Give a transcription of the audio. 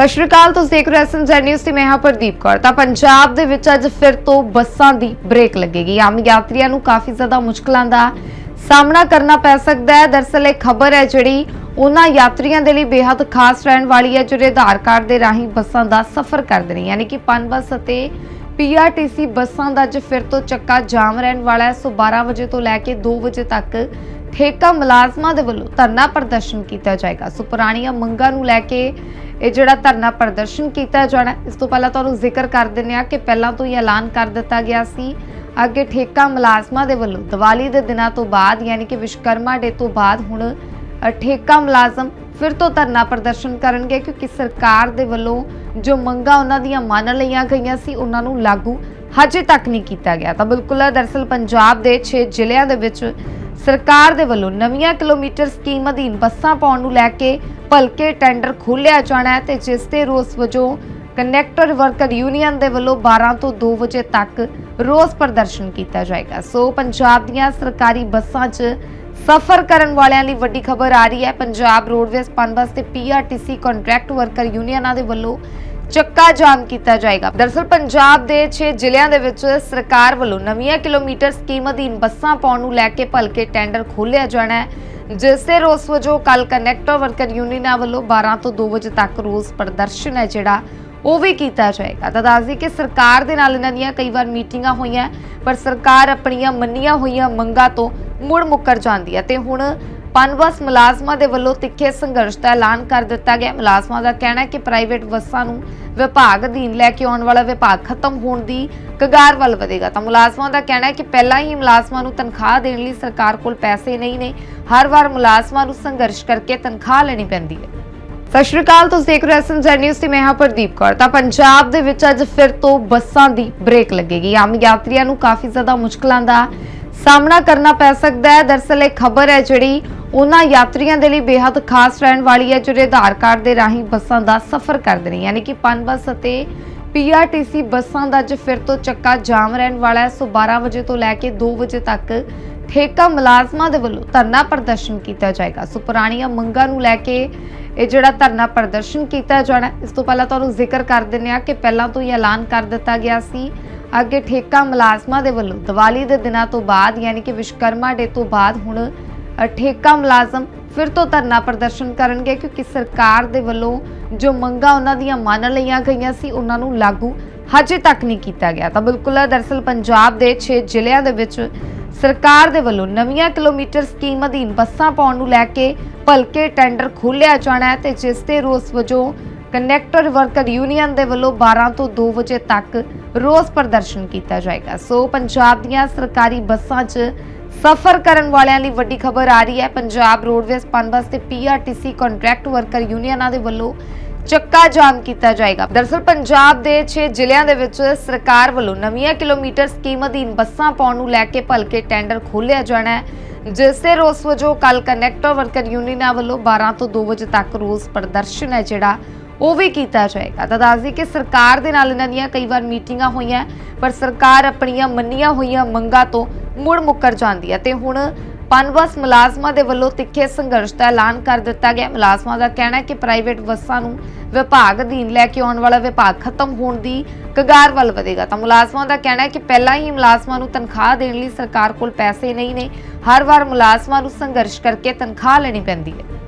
ਸਤਿ ਸ਼੍ਰੀ ਅਕਾਲ, ਤੁਸੀਂ ਦੇਖ ਰਹੇ ਹੋ ਐਸਐਮਜ਼ੈਡ ਨਿਊਜ਼ ਤੇ ਮੈਂ ਹਾਂ ਪ੍ਰਦੀਪ ਕੌਰ। ਤਾਂ ਪੰਜਾਬ ਦੇ ਵਿੱਚ ਅੱਜ ਫਿਰ ਤੋਂ ਬੱਸਾਂ ਦੀ ਬ੍ਰੇਕ ਲੱਗੇਗੀ। ਆਮ ਯਾਤਰੀਆਂ ਨੂੰ ਕਾਫੀ ਜ਼ਿਆਦਾ ਮੁਸ਼ਕਲਾਂ ਦਾ ਸਾਹਮਣਾ ਕਰਨਾ ਪੈ ਸਕਦਾ ਹੈ। ਦਰਸਲ ਇਹ ਖਬਰ ਹੈ ਜਿਹੜੀ ਉਹਨਾਂ ਯਾਤਰੀਆਂ ਦੇ ਲਈ ਬੇहद ਖਾਸ ਰਹਿਣ ਵਾਲੀ ਹੈ, ਜਿਹੜੇ ਆਧਾਰ ਕਾਰਡ ਦੇ ਰਾਹੀਂ ਬੱਸਾਂ ਦਾ ਸਫ਼ਰ ਕਰਦੇ ਨੇ। ਯਾਨੀ ਕਿ ਪਨ ਬੱਸ ਅਤੇ ਪੀਆਰਟੀਸੀ ਬੱਸਾਂ ਦਾ ਅੱਜ ਫਿਰ ਤੋਂ ਚੱਕਾ ਜਾਮ ਰਹਿਣ ਵਾਲਾ ਹੈ। ਸੋ 12 ਵਜੇ ਤੋਂ ਲੈ ਕੇ 2 ਵਜੇ ਤੱਕ ਠੇਕਾ ਮੁਲਾਜ਼ਮਾਂ ਦੇ ਵੱਲੋਂ ਧਰਨਾ ਪ੍ਰਦਰਸ਼ਨ ਕੀਤਾ ਜਾਏਗਾ। ਸੋ ਪੁਰਾਣੀਆਂ ਮੰਗਾਂ ਨੂੰ ਲੈ ਕੇ ਇਹ ਜਿਹੜਾ ਧਰਨਾ ਪ੍ਰਦਰਸ਼ਨ ਕੀਤਾ ਜਾਣਾ ਇਸ ਤੋਂ ਪਹਿਲਾਂ ਤੁਹਾਨੂੰ ਜ਼ਿਕਰ ਕਰ ਦਿੰਦੇ ਆ ਕਿ ਪਹਿਲਾਂ ਤੋਂ ਹੀ ਐਲਾਨ ਕਰ ਦਿੱਤਾ ਗਿਆ ਸੀ। ਅੱਗੇ ਠੇਕਾ ਮੁਲਾਜ਼ਮਾਂ ਦੇ ਵੱਲੋਂ ਦੀਵਾਲੀ ਦੇ ਦਿਨਾਂ ਤੋਂ ਬਾਅਦ, ਯਾਨੀ ਕਿ ਵਿਸ਼ਕਰਮਾ ਡੇ ਤੋਂ ਬਾਅਦ ਹੁਣ ਠੇਕਾ ਮੁਲਾਜ਼ਮ ਫਿਰ ਤੋਂ ਧਰਨਾ ਪ੍ਰਦਰਸ਼ਨ ਕਰਨਗੇ ਕਿਉਂਕਿ ਸਰਕਾਰ ਦੇ ਵੱਲੋਂ ਜੋ ਮੰਗਾਂ ਉਹਨਾਂ ਦੀਆਂ ਮੰਨ ਲਈਆਂ ਗਈਆਂ ਸੀ, ਉਹਨਾਂ ਨੂੰ ਲਾਗੂ ਹਜੇ ਤੱਕ ਨਹੀਂ ਕੀਤਾ ਗਿਆ। ਤਾਂ ਬਿਲਕੁਲ ਦਰਸਲ ਪੰਜਾਬ ਦੇ 6 ਜ਼ਿਲ੍ਹਿਆਂ ਦੇ ਵਿੱਚ ਸਰਕਾਰ ਦੇ ਵੱਲੋਂ ਨਵੀਆਂ ਕਿਲੋਮੀਟਰ ਸਕੀਮ ਅਧੀਨ ਬੱਸਾਂ ਪਾਉਣ ਨੂੰ ਲੈ ਕੇ ਭਲਕੇ ਟੈਂਡਰ ਖੋਲ੍ਹਿਆ ਜਾਣਾ ਹੈ ਤੇ ਜਿਸ ਤੇ ਰੋਸ ਵਜੋਂ ਕੰਡਕਟਰ ਵਰਕਰ ਯੂਨੀਅਨ ਦੇ ਵੱਲੋਂ 12 ਤੋਂ 2 ਵਜੇ ਤੱਕ ਰੋਸ ਪ੍ਰਦਰਸ਼ਨ ਕੀਤਾ ਜਾਏਗਾ। ਸੋ ਪੰਜਾਬ ਦੀਆਂ ਸਰਕਾਰੀ ਬੱਸਾਂ 'ਚ ਸਫ਼ਰ ਕਰਨ ਵਾਲਿਆਂ ਲਈ ਵੱਡੀ ਖਬਰ ਆ ਰਹੀ ਹੈ। ਪੰਜਾਬ ਰੋਡਵੇਜ਼ ਪਨਬਸ ਤੇ ਪੀਆਰਟੀਸੀ ਕੰਟਰੈਕਟ ਵਰਕਰ ਯੂਨੀਅਨਾਂ ਦੇ ਵੱਲੋਂ ਚੱਕਾ ਜਾਮ ਕੀਤਾ ਜਾਏਗਾ। ਦਰਸਲ ਪੰਜਾਬ ਦੇ 6 ਜ਼ਿਲ੍ਹਿਆਂ ਦੇ ਵਿੱਚ ਸਰਕਾਰ ਵੱਲੋਂ ਨਵੀਆਂ ਕਿਲੋਮੀਟਰ ਸਕੀਮ ਅਧੀਨ ਬੱਸਾਂ ਪਾਉਣ ਨੂੰ ਲੈ ਕੇ ਭਲਕੇ ਟੈਂਡਰ ਖੋਲ੍ਹਿਆ ਜਾਣਾ ਹੈ, ਜਿਸ ਦੇ ਰੋਸ ਵਜੋਂ ਕੱਲ ਕਨੈਕਟਰ ਵਰਕਰ ਯੂਨੀਅਨਾਂ ਵੱਲੋਂ 12 ਤੋਂ 2 ਵਜੇ ਤੱਕ ਰੋਸ ਪ੍ਰਦਰਸ਼ਨ ਹੈ ਜਿਹੜਾ ਉਹ ਵੀ ਕੀਤਾ ਜਾਏਗਾ। ਤਾਂ ਦੱਸਦੀ ਕਿ ਸਰਕਾਰ ਦੇ ਨਾਲ ਇਹਨਾਂ ਦੀਆਂ ਕਈ ਵਾਰ ਮੀਟਿੰਗਾਂ ਹੋਈਆਂ, ਪਰ ਸਰਕਾਰ ਆਪਣੀਆਂ ਮੰਨੀਆਂ ਹੋਈਆਂ ਮੰਗਾਂ ਤੋਂ ਮੁੜ ਮੁੱਕਰ ਜਾਂਦੀ ਹੈ। ਤੇ ਹੁਣ ਪਨਬਸ ਮੁਲਾਜ਼ਮਾਂ ਦੇ ਵੱਲੋਂ ਤਿੱਖੇ ਸੰਘਰਸ਼ ਦਾ ਐਲਾਨ ਕਰ ਦਿੱਤਾ ਗਿਆ। ਮੁਲਾਜ਼ਮਾਂ ਦਾ ਕਹਿਣਾ ਹੈ ਕਿ ਪ੍ਰਾਈਵੇਟ ਬੱਸਾਂ ਨੂੰ ਵਿਭਾਗ ਅਧੀਨ ਲੈ ਕੇ ਆਉਣ ਵਾਲਾ ਵਿਭਾਗ ਖਤਮ ਹੋਣ ਦੀ ਕਗਾਰ ਵੱਲ ਵਧੇਗਾ। ਤਾਂ ਮੁਲਾਜ਼ਮਾਂ ਦਾ ਕਹਿਣਾ ਹੈ ਕਿ ਪਹਿਲਾਂ ਹੀ ਮੁਲਾਜ਼ਮਾਂ ਨੂੰ ਤਨਖਾਹ ਦੇਣ ਲਈ ਸਰਕਾਰ ਕੋਲ ਪੈਸੇ ਨਹੀਂ ਨੇ। ਹਰ ਵਾਰ ਮੁਲਾਜ਼ਮਾਂ ਨੂੰ ਸੰਘਰਸ਼ ਕਰਕੇ ਤਨਖਾਹ ਲੈਣੀ ਪੈਂਦੀ ਹੈ। ਸਤਿ ਸ਼੍ਰੀ ਅਕਾਲ, ਤੁਸੀਂ ਦੇਖ ਰਹੇ ਹੋ ਐਸਐਮਜ਼ੈਡ ਨਿਊਜ਼ ਤੇ ਮੈਂ ਹਾਂ ਪ੍ਰਦੀਪ ਕੌਰ। ਤਾਂ ਪੰਜਾਬ ਦੇ ਵਿੱਚ ਅੱਜ ਫਿਰ ਤੋਂ ਬੱਸਾਂ ਦੀ ਬ੍ਰੇਕ ਲੱਗੇਗੀ। ਆਮ ਯਾਤਰੀਆਂ ਨੂੰ ਕਾਫੀ ਜ਼ਿਆਦਾ ਮੁਸ਼ਕਲਾਂ ਦਾ ਸਾਹਮਣਾ ਕਰਨਾ ਪੈ ਸਕਦਾ ਹੈ। ਦਰਸਲ ਇਹ ਖਬਰ ਹੈ ਜਿਹੜੀ ਉਹਨਾਂ ਯਾਤਰੀਆਂ ਦੇ ਲਈ ਬੇहद ਖਾਸ ਰਹਿਣ ਵਾਲੀ ਹੈ, ਜਿਹੜੇ ਆਧਾਰ ਕਾਰਡ ਦੇ ਰਾਹੀਂ ਬੱਸਾਂ ਦਾ ਸਫ਼ਰ ਕਰਦੇ ਨੇ। ਯਾਨੀ ਕਿ ਪਨ ਬੱਸ ਅਤੇ ਪੀਆਰਟੀਸੀ ਬੱਸਾਂ ਦਾ ਅੱਜ ਫਿਰ ਤੋਂ ਚੱਕਾ ਜਾਮ ਰਹਿਣ ਵਾਲਾ ਹੈ। ਸੋ 12 ਵਜੇ ਤੋਂ ਲੈ ਕੇ 2 ਵਜੇ ਤੱਕ ਠੇਕਾ ਮੁਲਾਜ਼ਮਾਂ ਦੇ ਵੱਲੋਂ ਧਰਨਾ ਪ੍ਰਦਰਸ਼ਨ ਕੀਤਾ ਜਾਏਗਾ। ਸੋ ਪੁਰਾਣੀਆਂ ਮੰਗਾਂ ਨੂੰ ਲੈ ਕੇ ਇਹ ਜਿਹੜਾ ਧਰਨਾ ਪ੍ਰਦਰਸ਼ਨ ਕੀਤਾ ਜਾਣਾ, ਇਸ ਤੋਂ ਪਹਿਲਾਂ ਤੁਹਾਨੂੰ ਜ਼ਿਕਰ ਕਰ ਦਿੰਦੇ ਆ ਕਿ ਪਹਿਲਾਂ ਤੋਂ ਹੀ ਐਲਾਨ ਕਰ ਦਿੱਤਾ ਗਿਆ ਸੀ। ਅੱਗੇ ਠੇਕਾ ਮੁਲਾਜ਼ਮਾਂ ਦੇ ਵੱਲੋਂ ਦੀਵਾਲੀ ਦੇ ਦਿਨਾਂ ਤੋਂ ਬਾਅਦ, ਯਾਨੀ ਕਿ ਵਿਸ਼ਕਰਮਾ ਡੇ ਤੋਂ ਬਾਅਦ ਹੁਣ ਠੇਕਾ ਮੁਲਾਜ਼ਮ ਫਿਰ ਤੋਂ ਧਰਨਾ ਪ੍ਰਦਰਸ਼ਨ ਕਰਨਗੇ ਕਿਉਂਕਿ ਸਰਕਾਰ ਦੇ ਵੱਲੋਂ ਜੋ ਮੰਗਾਂ ਉਹਨਾਂ ਦੀਆਂ ਮੰਨ ਲਈਆਂ ਗਈਆਂ ਸੀ, ਉਹਨਾਂ ਨੂੰ ਲਾਗੂ ਹਜੇ ਤੱਕ ਨਹੀਂ ਕੀਤਾ ਗਿਆ। ਤਾਂ ਬਿਲਕੁਲ ਦਰਸਲ ਪੰਜਾਬ ਦੇ 6 ਜ਼ਿਲ੍ਹਿਆਂ ਦੇ ਵਿੱਚ ਸਰਕਾਰ ਦੇ ਵੱਲੋਂ ਨਵੀਆਂ ਕਿਲੋਮੀਟਰ ਸਕੀਮ ਅਧੀਨ ਬੱਸਾਂ ਪਾਉਣ ਨੂੰ ਲੈ ਕੇ ਭਲਕੇ ਟੈਂਡਰ ਖੋਲ੍ਹਿਆ ਜਾਣਾ ਹੈ ਤੇ ਜਿਸ ਦੇ ਰੋਸ ਵਜੋਂ ਕੰਡਕਟਰ ਵਰਕਰ ਯੂਨੀਅਨ ਦੇ ਵੱਲੋਂ 12 ਤੋਂ 2 ਵਜੇ ਤੱਕ ਰੋਸ ਪ੍ਰਦਰਸ਼ਨ ਕੀਤਾ ਜਾਏਗਾ। ਸੋ ਪੰਜਾਬ ਦੀਆਂ ਸਰਕਾਰੀ ਬੱਸਾਂ 'ਚ ਸਫ਼ਰ ਕਰਨ ਵਾਲਿਆਂ ਲਈ ਵੱਡੀ ਖਬਰ ਆ ਰਹੀ ਹੈ। ਪੰਜਾਬ ਰੋਡਵੇਜ਼ ਪਨਬਸ ਤੇ ਪੀਆਰਟੀਸੀ ਕੰਟਰੈਕਟ ਵਰਕਰ ਯੂਨੀਅਨਾਂ ਦੇ ਵੱਲੋਂ ਚੱਕਾ ਜਾਮ ਕੀਤਾ ਜਾਏਗਾ। ਦਰਸਲ ਪੰਜਾਬ ਦੇ 6 ਜ਼ਿਲ੍ਹਿਆਂ ਦੇ ਵਿੱਚ ਸਰਕਾਰ ਵੱਲੋਂ ਨਵੀਆਂ ਕਿਲੋਮੀਟਰ ਸਕੀਮ ਅਧੀਨ ਬੱਸਾਂ ਪਾਉਣ ਨੂੰ ਲੈ ਕੇ ਭਲਕੇ ਟੈਂਡਰ ਖੋਲ੍ਹਿਆ ਜਾਣਾ ਹੈ, ਜਿਸ ਦੇ ਰੋਸ ਵਜੋਂ ਕੱਲ ਕਨੈਕਟਰ ਵਰਕਰ ਯੂਨੀਅਨਾਂ ਵੱਲੋਂ 12 ਤੋਂ 2 ਵਜੇ ਤੱਕ ਰੋਸ ਪ੍ਰਦਰਸ਼ਨ ਹੈ, ਜਿਹੜਾ ਉਹ ਵੀ ਕੀਤਾ ਜਾਏਗਾ। ਤਾਂ ਦੱਸਦੀ ਕਿ ਸਰਕਾਰ ਦੇ ਨਾਲ ਇਹਨਾਂ ਦੀਆਂ ਕਈ ਵਾਰ ਮੀਟਿੰਗਾਂ ਹੋਈਆਂ, ਪਰ ਸਰਕਾਰ ਆਪਣੀਆਂ ਮੰਨੀਆਂ ਹੋਈਆਂ ਮੰਗਾਂ ਤੋਂ ਮੁੜ ਮੁੱਕਰ ਜਾਂਦੀ ਹੈ। ਤੇ ਹੁਣ ਪਨਬਸ ਮੁਲਾਜ਼ਮਾਂ ਦੇ ਵੱਲੋਂ ਤਿੱਖੇ ਸੰਘਰਸ਼ ਦਾ ਐਲਾਨ ਕਰ ਦਿੱਤਾ ਗਿਆ। ਮੁਲਾਜ਼ਮਾਂ ਦਾ ਕਹਿਣਾ ਹੈ ਕਿ ਪ੍ਰਾਈਵੇਟ ਬੱਸਾਂ ਨੂੰ ਵਿਭਾਗ ਅਧੀਨ ਲੈ ਕੇ ਆਉਣ ਵਾਲਾ ਵਿਭਾਗ ਖਤਮ ਹੋਣ ਦੀ ਕਗਾਰ ਵੱਲ ਵਧੇਗਾ। ਤਾਂ ਮੁਲਾਜ਼ਮਾਂ ਦਾ ਕਹਿਣਾ ਹੈ ਕਿ ਪਹਿਲਾਂ ਹੀ ਮੁਲਾਜ਼ਮਾਂ ਨੂੰ ਤਨਖਾਹ ਦੇਣ ਲਈ ਸਰਕਾਰ ਕੋਲ ਪੈਸੇ ਨਹੀਂ ਨੇ। ਹਰ ਵਾਰ ਮੁਲਾਜ਼ਮਾਂ ਨੂੰ ਸੰਘਰਸ਼ ਕਰਕੇ ਤਨਖਾਹ ਲੈਣੀ ਪੈਂਦੀ ਹੈ।